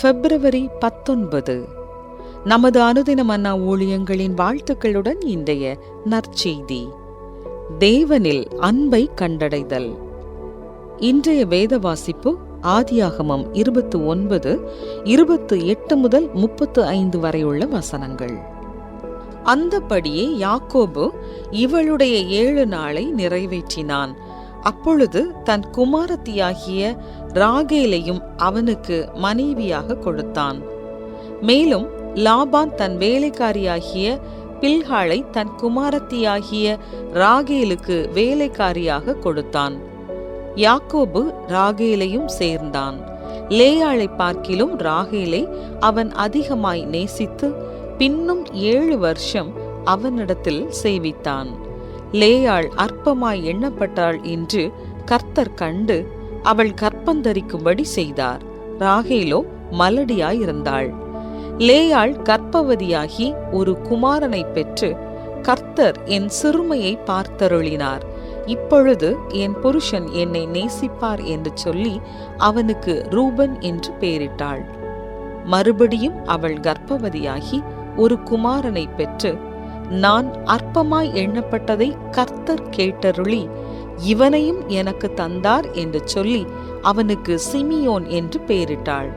பிப்ரவரி பத்தொன்பது. நமது அனுதின மன்னா ஊழியங்களின் வாழ்த்துக்களுடன் இன்றைய நற்செய்தி. தேவனில் அன்பை கண்டடைதல். இன்றைய வேத வாசிப்பு ஆதியாகமம் இருபத்து ஒன்பது இருபத்து எட்டு முதல் முப்பத்து ஐந்து வரையுள்ள வசனங்கள். அந்தபடியே யாக்கோபு இவளுடைய ஏழு நாளை நிறைவேற்றினான். அப்பொழுது தன் குமாரத்தியாகிய ராகேலையும் அவனுக்கு மனைவியாக கொடுத்தான். மேலும் லாபான் தன் வேலைக்காரியாகிய பில்காளை தன் குமாரத்தியாகிய ராகேலுக்கு வேலைக்காரியாக கொடுத்தான். யாக்கோபு ராகேலையும் சேர்ந்தான். லேயாளை பார்க்கிலும் ராகேலை அவன் அதிகமாய் நேசித்து பின்னும் ஏழு வருஷம் அவனிடத்தில் சேவித்தான். லேயாள் அற்பமாய் எண்ணப்பட்டாள் என்று கர்த்தர் கண்டு அவள் கற்பந்தரிக்கும்படி செய்தார். ராகேலோ மலடியாயிருந்தாள். லேயாள் கற்பவதியாகி ஒரு குமாரனை பெற்று கர்த்தர் என் சிறுமையை பார்த்தருளினார். இப்பொழுது என் புருஷன் என்னை நேசிப்பார் என்று சொல்லி அவனுக்கு ரூபன் என்று பெயரிட்டாள். மறுபடியும் அவள் கர்ப்பவதியாகி ஒரு குமாரனை பெற்று நான் அற்பமாய் எண்ணப்பட்டதை கர்த்தர் கேட்டருளி இவனையும் எனக்கு தந்தார் என்று சொல்லி அவனுக்கு சிமியோன் என்று பெயரிட்டாள்.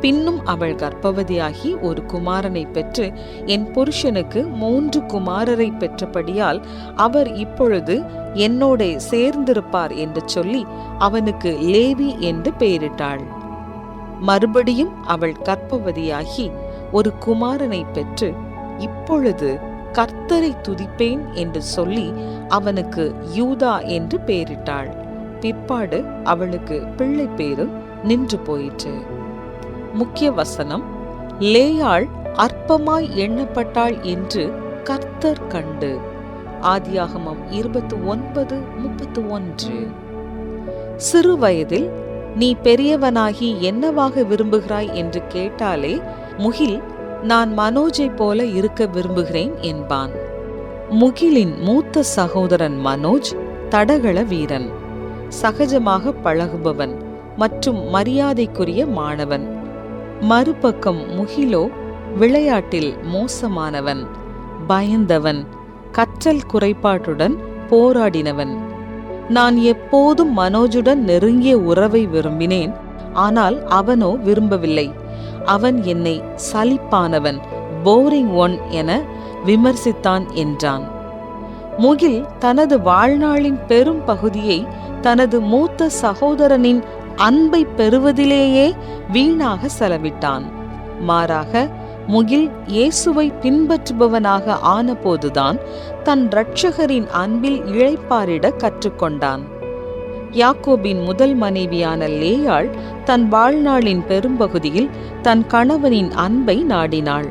பின்னும் அவள் கர்ப்பவதியாகி ஒரு குமாரனை பெற்று என் புருஷனுக்கு மூன்று குமாரரை பெற்றபடியால் அவர் இப்பொழுது என்னோட சேர்ந்திருப்பார் என்று சொல்லி அவனுக்கு லேவி என்று பெயரிட்டாள். மறுபடியும் அவள் கர்ப்பவதியாகி ஒரு குமாரனை பெற்று இப்பொழுது கர்த்தரை துதிப்பேன் என்று சொல்லி அவனுக்கு யூதா என்று பெயரிட்டாள். பிற்பாடு அவளுக்கு பிள்ளை பேரு நின்று போயிற்று. முக்கிய வசனம் லேயாள் அற்பமாய் எண்ணப்பட்டாள் என்று கர்த்தர் கண்டு. ஆதியாகமம் இருபத்தி ஒன்பது முப்பத்து ஒன்று சிறு வயதில் நீ பெரியவனாகி என்னவாக விரும்புகிறாய் என்று கேட்டாலே முகில் நான் மனோஜை போல இருக்க விரும்புகிறேன் என்பான். முகிலின் மூத்த சகோதரன் மனோஜ் தடகள வீரன். சகஜமாக பழகுபவன் மற்றும் மரியாதைக்குரிய மாணவன். மறுபக்கம் முகிலோ விளையாட்டில் மோசமானவன். பயந்தவன் கற்றல் குறைபாட்டுடன் போராடினவன். நான் எப்போதும் மனோஜுடன் நெருங்கிய உறவை விரும்பினேன் ஆனால் அவனோ விரும்பவில்லை. அவன் என்னை சலிப்பானவன் போரிங் ஒன் என விமர்சித்தான் என்றான். முகில் தனது வாழ்நாளின் பெரும் பகுதியை தனது மூத்த சகோதரனின் அன்பை பெறுவதிலேயே வீணாக செலவிட்டான். மாறாக முகில் இயேசுவை பின்பற்றுபவனாக ஆனபோதுதான் தன் இரட்சகரின் அன்பில் இழைப்பாரிட கற்றுக்கொண்டான். யாக்கோபின் முதல் மனைவியான லேயாள் தன் வாழ்நாளின் பெரும்பகுதியில் தன் கணவனின் அன்பை நாடினாள்.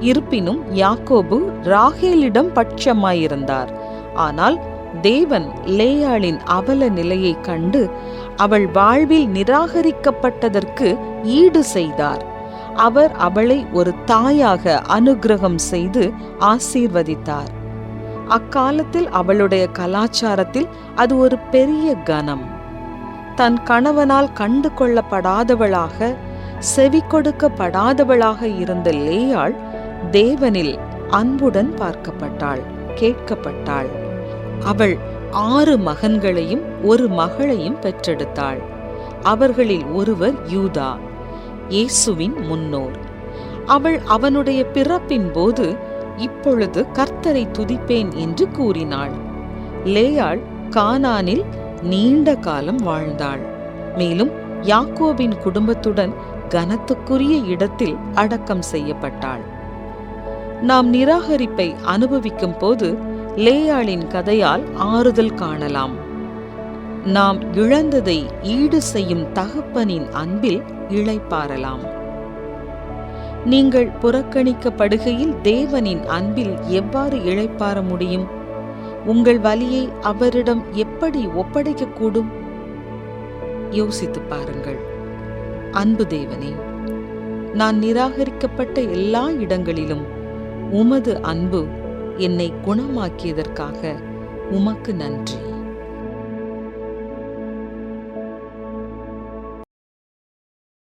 இருப்பினும் யாக்கோபு ராகேலிடம் பட்சமாயிருந்தார். ஆனால் தேவன் லேயாளின் அவல நிலையை கண்டு அவள் வாழ்வில் நிராகரிக்கப்பட்டதற்கு ஈடு செய்தார். அவர் அவளை ஒரு தாயாக அனுகிரகம் செய்து ஆசீர்வதித்தார். அக்காலத்தில் அவளுடைய கலாச்சாரத்தில் அது ஒரு பெரிய கனம். தன் கணவனால் கண்டு கொள்ளப்படாதவளாக செவி கொடுக்கப்படாதவளாக இருந்த லேயாள் தேவனில் அன்புடன் பார்க்கப்பட்டாள் கேட்கப்பட்டாள். அவள் ஆறு மகன்களையும் ஒரு மகளையும் பெற்றெடுத்தாள். அவர்களில் ஒருவர் யூதா இயேசுவின் முன்னோர். அவள் அவனுடைய பிறப்பின் போது இப்பொழுது கர்த்தரை துதிப்பேன் என்று கூறினாள். லேயாள் கானானில் நீண்ட காலம் வாழ்ந்தாள். மேலும் யாக்கோபின் குடும்பத்துடன் கனத்துக்குரிய இடத்தில் அடக்கம் செய்யப்பட்டாள். நாம் நிராகரிப்பை அனுபவிக்கும் போது லேயாளின் கதையால் ஆறுதல் காணலாம். நாம் இழந்ததை ஈடு செய்யும் தகப்பனின் அன்பில் இளைப்பாறலாம். நீங்கள் புறக்கணிக்கப்படுகையில் தேவனின் அன்பில் எவ்வாறு இழைப்பார முடியும்? உங்கள் வலியை அவரிடம் எப்படி ஒப்படைக்கக்கூடும்? யோசித்து பாருங்கள். அன்பு தேவனே நான் நிராகரிக்கப்பட்ட எல்லா இடங்களிலும் உமது அன்பு என்னை குணமாக்கியதற்காக உமக்கு நன்றி.